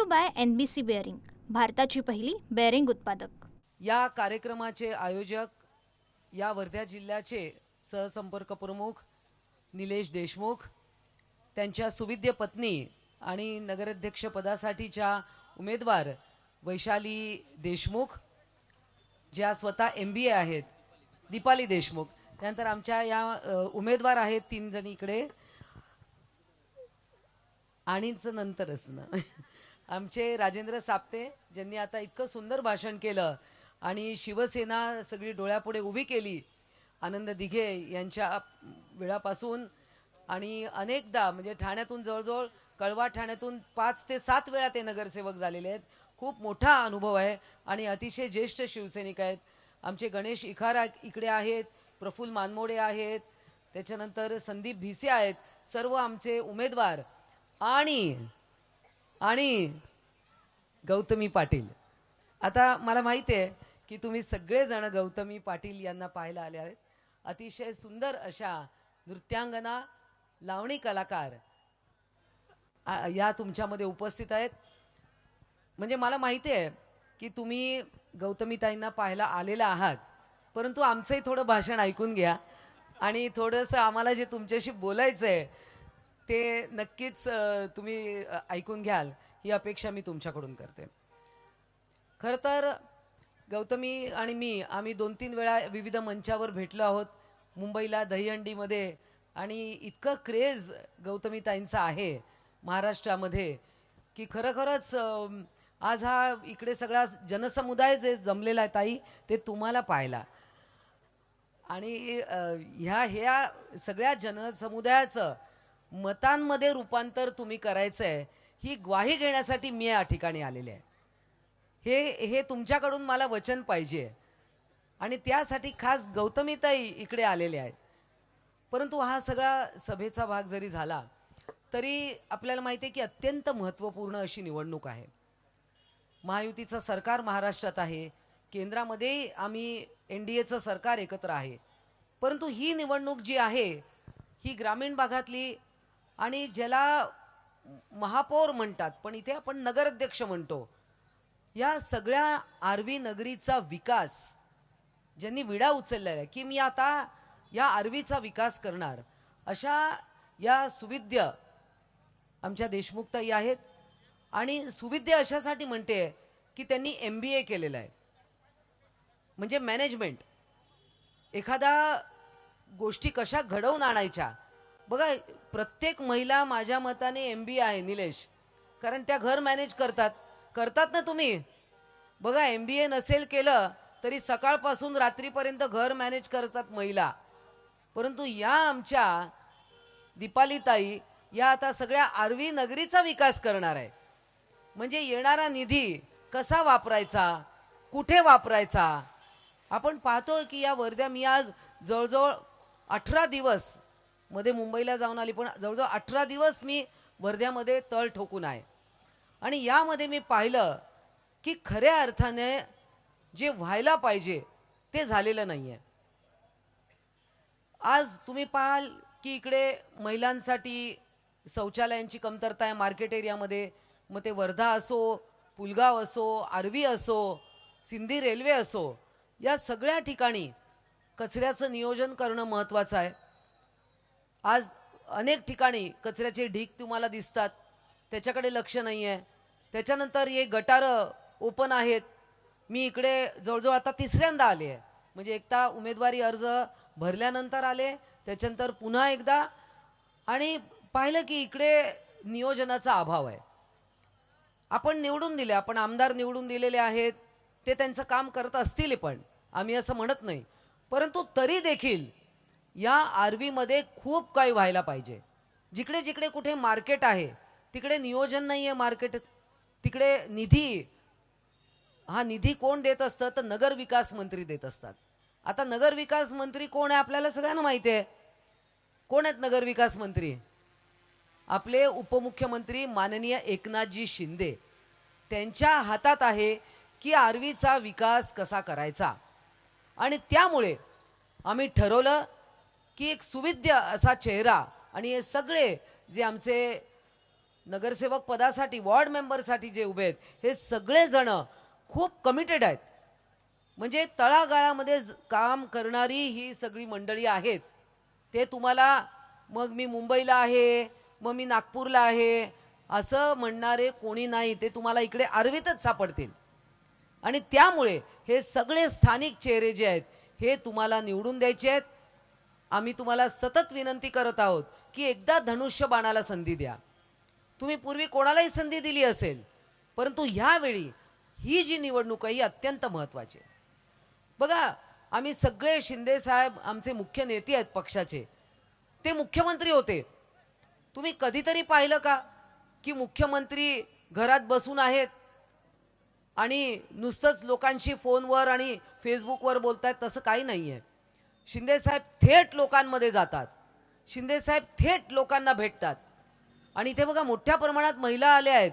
You by N B C bearing भारताची पहिली bearing उत्पादक. या कार्यक्रमाचे आयोजक या वर्धा जिल्ह्याचे सहसंपर्क प्रमुख निलेश देशमुख त्यांच्या सुविद्य पत्नी आणि नगराध्यक्ष पदासाठीच्या उमेदवार वैशाली देशमुख ज्या स्वतः एम बी ए आहेत दीपाली देशमुख. त्यानंतर आमच्या या उमेदवार आहेत तीन जणी इकडे. आणिच नंतरच ना. आमचे राजेंद्र साप्ते ज्यांनी आता इतकं सुंदर भाषण केलं आणि शिवसेना सगळी डोळ्यापुढे उभी केली आनंद दिघे यांच्या वेळापासून. आणि अनेकदा म्हणजे ठाण्यातून जवळजवळ कळवा ठाण्यातून पाच ते सात वेळा ते नगरसेवक झालेले आहेत. खूप मोठा अनुभव आहे आणि अतिशय ज्येष्ठ शिवसैनिक आहेत. आमचे गणेश इखारा इकडे आहेत प्रफुल्ल मानमोडे आहेत त्याच्यानंतर संदीप भिसे आहेत सर्व आमचे उमेदवार. आणि आणि गौतमी पाटील. आता मला माहिती आहे की तुम्ही सगळेजण गौतमी पाटील यांना पाहायला आले आहेत. अतिशय सुंदर अशा नृत्यांगना लावणी कलाकार या तुमच्यामध्ये उपस्थित आहेत. म्हणजे मला माहिती आहे की तुम्ही गौतमीताईंना पाहायला आलेला आहात परंतु आमचंही थोडं भाषण ऐकून घ्या आणि थोडंसं आम्हाला जे तुमच्याशी बोलायचं आहे ते नक्कीच तुम्ही ऐकून घ्याल. ही अपेक्षा मी तुमच्याकडून करते. खरं तर गौतमी आणि मी आम्ही दोन तीन वेळा विविध मंचावर भेटलो आहोत. मुंबईला दहीहंडीमध्ये. आणि इतकं क्रेज गौतमीताईंचा आहे महाराष्ट्रामध्ये की खरोखरच आज हा इकडे सगळा जनसमुदाय जे जमलेला आहे ताई ते तुम्हाला पाहिला आणि ह्या ह्या सगळ्या जनसमुदायाचं मतांमध्ये रूपांतर तुम्ही करायचं आहे ही ग्वाही घेण्यासाठी मी या ठिकाणी आलेले आहे. हे हे तुमच्याकडून मला वचन पाहिजे. आणि त्यासाठी खास गौतमीताई इकडे आलेले आहेत. परंतु हा सगळा सभेचा भाग जरी झाला तरी आपल्याला माहिती आहे की अत्यंत महत्त्वपूर्ण अशी निवडणूक आहे. महायुतीचं सरकार महाराष्ट्रात आहे. केंद्रामध्ये आम्ही एन डी एचं सरकार एकत्र आहे. परंतु ही निवडणूक जी आहे ही ग्रामीण भागातली आणि ज्याला महापौर म्हणतात पण इथे आपण नगराध्यक्ष म्हणतो या सगळ्या आरवी नगरीचा विकास ज्यांनी विडा उचललेला आहे की मी आता या आरवीचा विकास करणार अशा या सुविद्य आमच्या देशमुखताई आहेत. आणि सुविद्य अशासाठी म्हणते की त्यांनी एम बी ए केलेलं आहे. म्हणजे मॅनेजमेंट एखादा गोष्टी कशा घडवून आणायच्या बघा प्रत्येक महिला माझ्या मताने एम बी आहे निलेश. कारण त्या घर मॅनेज करतात. करतात ना तुम्ही? बघा एम बी ए नसेल केलं तरी सकाळपासून रात्रीपर्यंत घर मॅनेज करतात महिला. परंतु या आमच्या दीपालीताई या आता सगळ्या आरवी नगरीचा विकास करणार आहे. म्हणजे येणारा निधी कसा वापरायचा? कुठे वापरायचा? आपण पाहतोय की या वर्ध्या मी आज जवळजवळ अठरा दिवस मध्ये मुंबईला जाऊन आली पण जवळजवळ अठरा दिवस मी वर्ध्यामध्ये तळ ठोकून आहे. आणि यामध्ये मी पाहिलं की खऱ्या अर्थाने जे व्हायला पाहिजे ते झालेलं नाही आहे आज तुम्ही पाहाल की इकडे महिलांसाठी शौचालयांची कमतरता आहे मार्केट एरियामध्ये. मग ते वर्धा असो पुलगाव असो आर्वी असो सिंधी रेल्वे असो या सगळ्या ठिकाणी कचऱ्याचं नियोजन करणं महत्त्वाचं आहे. आज अनेक ठिकाणी कचऱ्याचे ढीक तुम्हाला दिसतात. त्याच्याकडे लक्ष नाही आहे त्याच्यानंतर हे गटारं ओपन आहेत. मी इकडे जवळजवळ आता तिसऱ्यांदा आले आहे. म्हणजे एकदा उमेदवारी अर्ज भरल्यानंतर आले त्याच्यानंतर पुन्हा एकदा. आणि पाहिलं की इकडे नियोजनाचा अभाव आहे. आपण निवडून दिले आपण आमदार निवडून दिलेले आहेत. ते त्यांचं काम करत असतील पण. आम्ही असं म्हणत नाही. परंतु तरी देखील या आरवीमध्ये खूप काही व्हायला पाहिजे. जिकडे जिकडे कुठे मार्केट आहे तिकडे नियोजन नाही आहे मार्केट तिकडे निधी हा निधी कोण देत असतं? तर नगर विकास मंत्री देत असतात. आता नगर विकास मंत्री कोण आहे आपल्याला सगळ्यांना माहिती आहे. कोण आहेत नगर विकास मंत्री? आपले उपमुख्यमंत्री माननीय एकनाथजी शिंदे. त्यांच्या हातात आहे की आरवीचा विकास कसा करायचा? आणि त्यामुळे आम्ही ठरवलं की एक सुविद्य असा चेहरा आणि हे सगळे जे आमचे नगरसेवक पदासाठी वॉर्ड मेंबरसाठी जे उभे आहेत हे सगळेजण खूप कमिटेड आहेत. म्हणजे तळागाळामध्ये काम करणारी ही सगळी मंडळी आहेत. ते तुम्हाला मग मी मुंबईला आहे मग मी नागपूरला आहे असं म्हणणारे कोणी नाही ते तुम्हाला इकडे आरवीतच सापडतील. आणि त्यामुळे हे सगळे स्थानिक चेहरे जे आहेत हे तुम्हाला निवडून द्यायचे आहेत. आम्ही तुम्हाला सतत विनंती करत आहोत की एकदा धनुष्यबाणाला संधी द्या. तुम्ही पूर्वी कोणालाही संधी दिली असेल परंतु ह्यावेळी ही जी निवडणूक आहे ही अत्यंत महत्त्वाची बघा आम्ही सगळे शिंदे साहेब आमचे मुख्य नेते आहेत पक्षाचे. ते मुख्यमंत्री होते. तुम्ही कधीतरी पाहिलं का की मुख्यमंत्री घरात बसून आहेत आणि नुसतंच लोकांशी फोनवर आणि फेसबुकवर बोलतायत तसं काही नाही आहे शिंदे साहेब थेट लोकांमध्ये जातात. शिंदे साहेब थेट लोकांना भेटतात. आणि इथे बघा मोठ्या प्रमाणात महिला आल्या आहेत.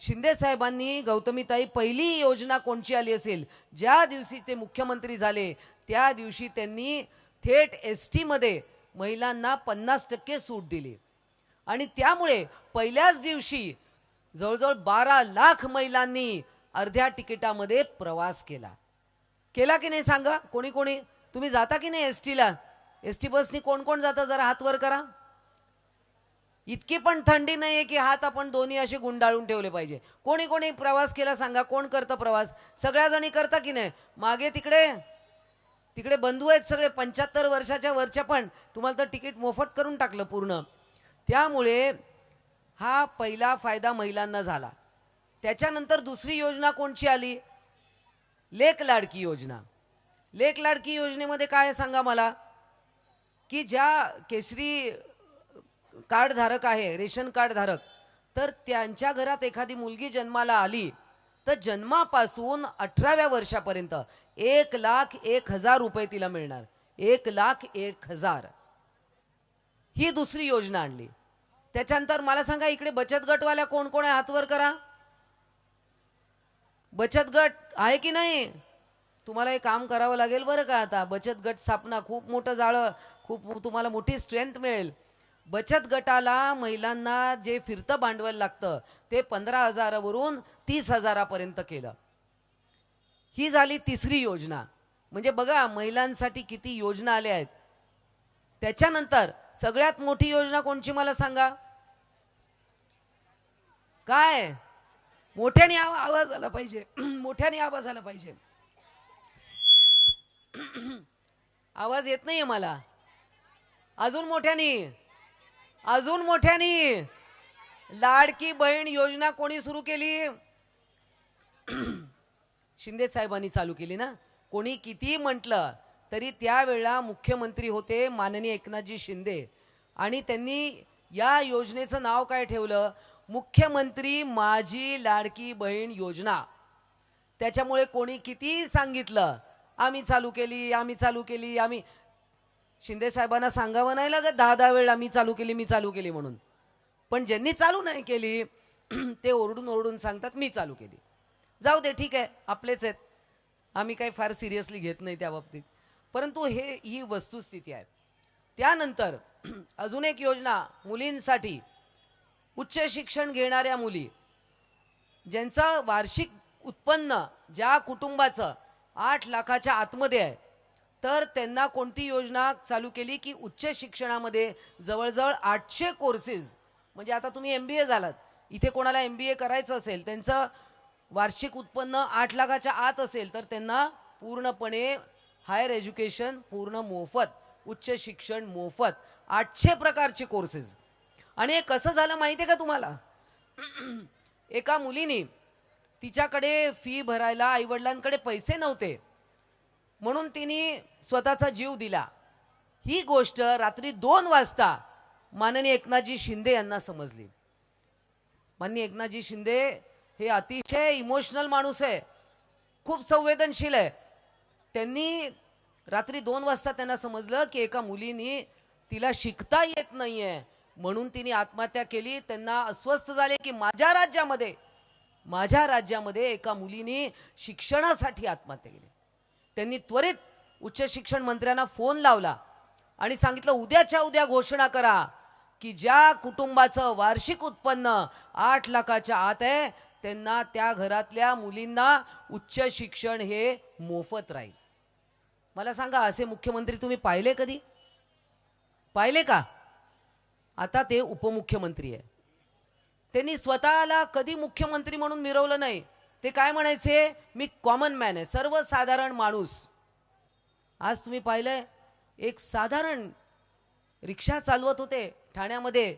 शिंदे साहेबांनी गौतमीताई पहिली योजना कोणची आली असेल? ज्या दिवशी ते मुख्यमंत्री झाले त्या दिवशी त्यांनी थेट एस टीमध्ये महिलांना पन्नास टक्के सूट दिली. आणि त्यामुळे पहिल्याच दिवशी जवळजवळ बारा लाख महिलांनी अर्ध्या तिकिटामध्ये प्रवास केला. केला की नाही सांगा? कोणी कोणी? तुम्ही जाता की नाही एस टीला एस टी बसनी कोण कोण जातं जरा हात वर करा. इतकी पण थंडी नाही आहे की हात आपण दोन्ही असे गुंडाळून ठेवले पाहिजे. कोणी कोणी प्रवास केला सांगा कोण करतं प्रवास? सगळ्या जणी करता की नाही? मागे तिकडे तिकडे बंधू आहेत सगळे पंच्याहत्तर वर्षाच्या वरच्या पण. तुम्हाला तर तिकीट मोफत करून टाकलं पूर्ण. त्यामुळे हा पहिला फायदा महिलांना झाला. त्याच्यानंतर दुसरी योजना कोणची आली? लेक लाडकी योजना. लेक लाडकी योजनेमध्ये काय सांगा मला? की ज्या केसरी कार्डधारक आहे रेशन कार्डधारक तर त्यांच्या घरात एखादी मुलगी जन्माला आली तर जन्मापासून अठराव्या वर्षापर्यंत एक लाख एक हजार रुपये तिला मिळणार. एक लाख एक हजार. ही दुसरी योजना आणली. त्याच्यानंतर मला सांगा इकडे बचत गटवाल्या कोण कोण आहे? हातवर करा. बचत गट आहे की नाही? तुम्हाला हे काम करावं लागेल बरं का आता. बचत गट स्थापना खूप मोठं जाळं खूप तुम्हाला मोठी स्ट्रेंथ मिळेल. बचत गटाला महिलांना जे फिरतं भांडवल लागतं ते पंधरा हजारावरून तीस हजारापर्यंत केलं. ही झाली तिसरी योजना. म्हणजे बघा महिलांसाठी किती योजना आल्या आहेत. त्याच्यानंतर सगळ्यात मोठी योजना कोणची मला सांगा? काय? मोठ्याने आवाज आला पाहिजे. मोठ्याने आवाज आला पाहिजे. आवाज येत नाहीये मला. अजून मोठ्यानी अजून मोठ्यानी. लाडकी बहीण योजना कोणी सुरू केली? शिंदे साहेबांनी चालू केली ना? कोणी कितीही म्हटलं तरी त्यावेळेला मुख्यमंत्री होते माननीय एकनाथजी शिंदे. आणि त्यांनी या योजनेचं नाव काय ठेवलं? मुख्यमंत्री माझी लाडकी बहीण योजना. त्याच्यामुळे कोणी कितीही सांगितलं? आम्ही चालू केली आम्ही चालू केली आम्ही. शिंदे साहेबांना सांगावं नाही लागत दहा दहा वेळा मी चालू केली मी चालू केली म्हणून. पण ज्यांनी चालू नाही केली ते ओरडून ओरडून सांगतात मी चालू केली. जाऊ दे ठीक आहे आपलेच आहेत. आम्ही काही फार सिरियसली घेत नाही त्या बाबतीत. परंतु हे ही वस्तुस्थिती आहे. त्यानंतर अजून एक योजना मुलींसाठी. उच्च शिक्षण घेणाऱ्या मुली ज्यांचं वार्षिक उत्पन्न ज्या कुटुंबाचं आठ लाखाच्या आतमध्ये आहे. तर त्यांना कोणती योजना चालू केली की उच्च शिक्षणामध्ये जवळजवळ आठशे कोर्सेस म्हणजे आता तुम्ही एम बी ए झालात इथे कोणाला एम बी ए करायचं असेल त्यांचं वार्षिक उत्पन्न आठ लाखाच्या आत असेल तर त्यांना पूर्णपणे हायर एज्युकेशन पूर्ण मोफत उच्च शिक्षण मोफत आठशे प्रकारचे कोर्सेस आणि हे कसं झालं माहिती आहे का तुम्हाला? एका मुलीने तिच्याकडे फी भरायला आईवडिलांकडे पैसे नव्हते. म्हणून तिने स्वतःचा जीव दिला. ही गोष्ट रात्री दोन वाजता माननीय एकनाथजी शिंदे यांना समजली. माननीय एकनाथजी शिंदे हे अतिशय इमोशनल माणूस आहे. खूप संवेदनशील आहे. त्यांनी रात्री दोन वाजता त्यांना समजलं की एका मुलीनी तिला शिकता येत नाहीये. म्हणून तिने आत्महत्या केली. त्यांना अस्वस्थ झाले की माझ्या राज्यामध्ये माझ्या राज्यामध्ये एका मुलीने शिक्षणासाठी आत्महत्या केली. त्यांनी त्वरित उच्च शिक्षण मंत्र्यांना फोन लावला आणि सांगितलं उद्याच्या उद्या घोषणा करा की ज्या कुटुंबाचं वार्षिक उत्पन्न आठ लाखाच्या आत आहे त्यांना त्या घरातल्या मुलींना उच्च शिक्षण हे मोफत राहील. मला सांगा असे मुख्यमंत्री तुम्ही पाहिले कधी? पाहिले का? आता ते उपमुख्यमंत्री आहे त्यांनी स्वतःला कधी मुख्यमंत्री म्हणून मिरवलं नाही. ते काय म्हणायचे? मी कॉमन मॅन आहे सर्वसाधारण माणूस. आज तुम्ही पाहिलंय एक साधारण रिक्षा चालवत होते ठाण्यामध्ये.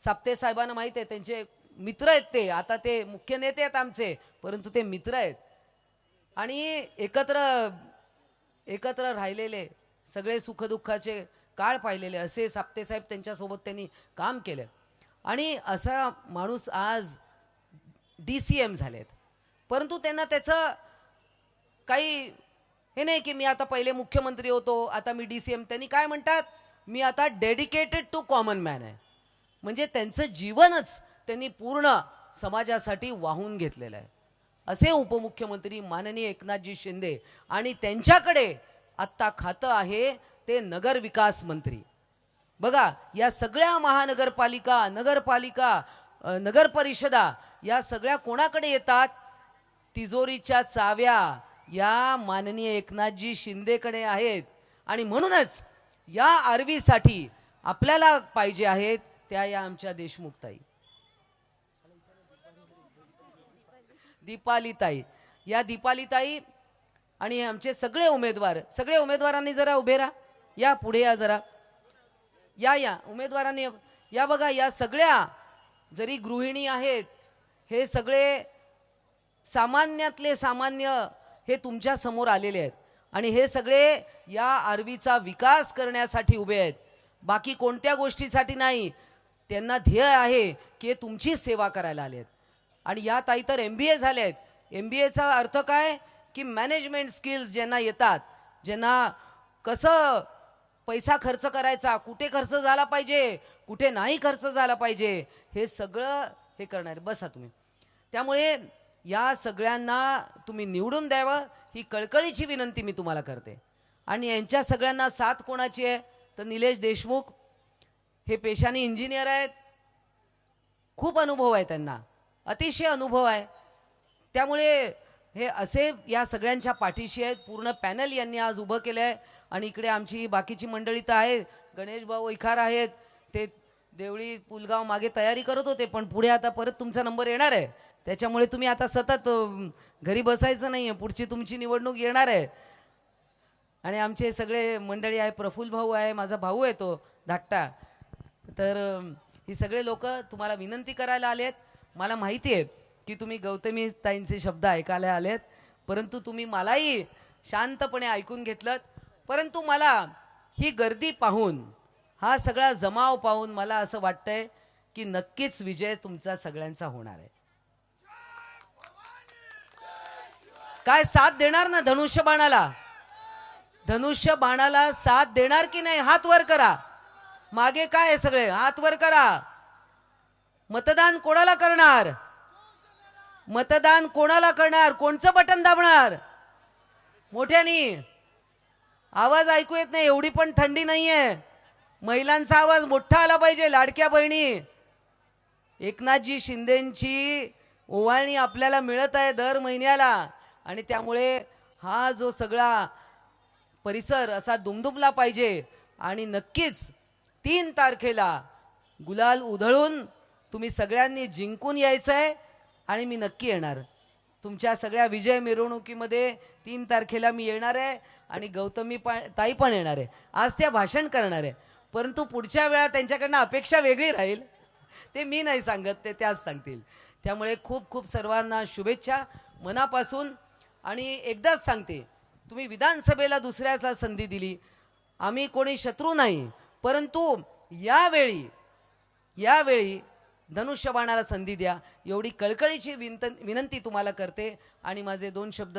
साप्ते साहेबांना माहीत आहे त्यांचे मित्र आहेत ते. आता ते मुख्य नेते आहेत आमचे परंतु ते मित्र आहेत. आणि एकत्र एकत्र राहिलेले सगळे सुखदुःखाचे काळ पाहिलेले असे साप्ते साहेब त्यांच्यासोबत त्यांनी काम केलं. आणि असा माणूस आज डी सी एम झालेत. परंतु त्यांना त्याचं काही हे नाही की मी आता पहिले मुख्यमंत्री होतो आता मी डी सी एम त्यांनी काय म्हणतात? मी आता डेडिकेटेड टू कॉमन मॅन आहे. म्हणजे त्यांचं जीवनच त्यांनी पूर्ण समाजासाठी वाहून घेतलेलं आहे. असे उपमुख्यमंत्री माननीय एकनाथजी शिंदे आणि त्यांच्याकडे आत्ता खातं आहे ते नगर विकास मंत्री. बघा या सगळ्या महानगरपालिका नगरपालिका नगरपरिषदा नगर परिषदा या सगळ्या कोणाकडे येतात? तिजोरीच्या चाव्या या माननीय एकनाथजी शिंदेकडे आहेत. आणि म्हणूनच या आरवीसाठी आपल्याला पाहिजे आहेत त्या या आमच्या देशमुखताई. दीपालीताई. या दीपालीताई आणि आमचे सगळे उमेदवार सगळे उमेदवारांनी जरा उभे राहा. या पुढे या जरा. या या उमेदवारांनी या बघा या सगळ्या जरी गृहिणी आहेत हे सगळे सामान्यातले सामान्य हे तुमच्यासमोर आलेले आहेत. आणि हे सगळे या आरवीचा विकास करण्यासाठी उभे आहेत. बाकी कोणत्या गोष्टीसाठी नाही त्यांना ध्येय आहे की हे तुमचीच सेवा करायला आले आहेत. आणि या ताई तर एम बी ए झाले आहेत. एम बी एचा अर्थ काय? की मॅनेजमेंट स्किल्स ज्यांना येतात ज्यांना कसं पैसा खर्च करायचा कुठे खर्च झाला पाहिजे कुठे नाही खर्च झाला पाहिजे हे सगळं हे करणार बसा तुम्ही. त्यामुळे या सगळ्यांना तुम्ही निवडून द्यावं ही कळकळीची विनंती मी तुम्हाला करते. आणि यांच्या सगळ्यांना साथ कोणाची आहे? तर निलेश देशमुख हे पेशाने इंजिनियर आहेत. खूप अनुभव आहे त्यांना. अतिशय अनुभव आहे. त्यामुळे हे असे या सगळ्यांच्या पाठीशी आहेत. पूर्ण पॅनल यांनी आज उभं केलं आहे आणि इकडे आमची बाकीची मंडळी तर आहेत. गणेश भाऊ इखार आहेत. ते देवळी पुलगाव मागे तयारी करत होते पण पुढे आता परत तुमचा नंबर येणार आहे. त्याच्यामुळे तुम्ही आता सतत घरी बसायचं नाही आहे पुढची तुमची निवडणूक येणार आहे. आणि आमचे सगळे मंडळी आहे प्रफुल्ल भाऊ आहे माझा भाऊ आहे तो धाकटा. तर ही सगळे लोक तुम्हाला विनंती करायला आलेत. मला माहिती आहे की तुम्ही गौतमी ताईंचे शब्द ऐकायला आलेत. परंतु तुम्ही मलाही शांतपणे ऐकून घेतलं परंतु मला ही गर्दी पाहून हा सगळा जमाव पाहून मला असं वाटतंय की नक्कीच विजय तुमचा सगळ्यांचा होणार आहे. काय साथ देणार ना धनुष्य बाणाला? धनुष्य बाणाला साथ देणार की नाही हात वर करा. मागे काय आहे सगळे? हात वर करा. मतदान कोणाला करणार? मतदान कोणाला करणार? कोणचं बटन दाबणार? मोठ्यानी आवाज ऐकू येत नाही एवढी पण थंडी नाही आहे महिलांचा आवाज मोठा आला पाहिजे लाडक्या बहिणी. एकनाथजी शिंदेची ओवाळणी आपल्याला मिळत आहे दर महिन्याला. आणि त्यामुळे हा जो सगळा परिसर असा दुमदुमला पाहिजे. आणि नक्कीच तीन तारखेला गुलाल उधळून तुम्ही सगळ्यांनी जिंकून यायचं आहे आणि मी नक्की येणार. तुमच्या सगळ्या विजय मिरवणुकीमध्ये तीन तारखेला मी येणार आहे आणि गौतमी पा ताई पण येणार आहे. आज त्या भाषण करणार आहे. परंतु पुढच्या वेळा त्यांच्याकडनं अपेक्षा वेगळी राहील. ते मी नाही सांगत ते त्याच सांगतील. त्यामुळे खूप खूप सर्वांना शुभेच्छा मनापासून. आणि एकदाच सांगते तुम्ही विधानसभेला दुसऱ्याला संधी दिली. आम्ही कोणी शत्रू नाही. परंतु यावेळी यावेळी धनुष्य बाणाला संधी द्या. एवढी कळकळीची विनंत विनंती तुम्हाला करते. आणि माझे दोन शब्द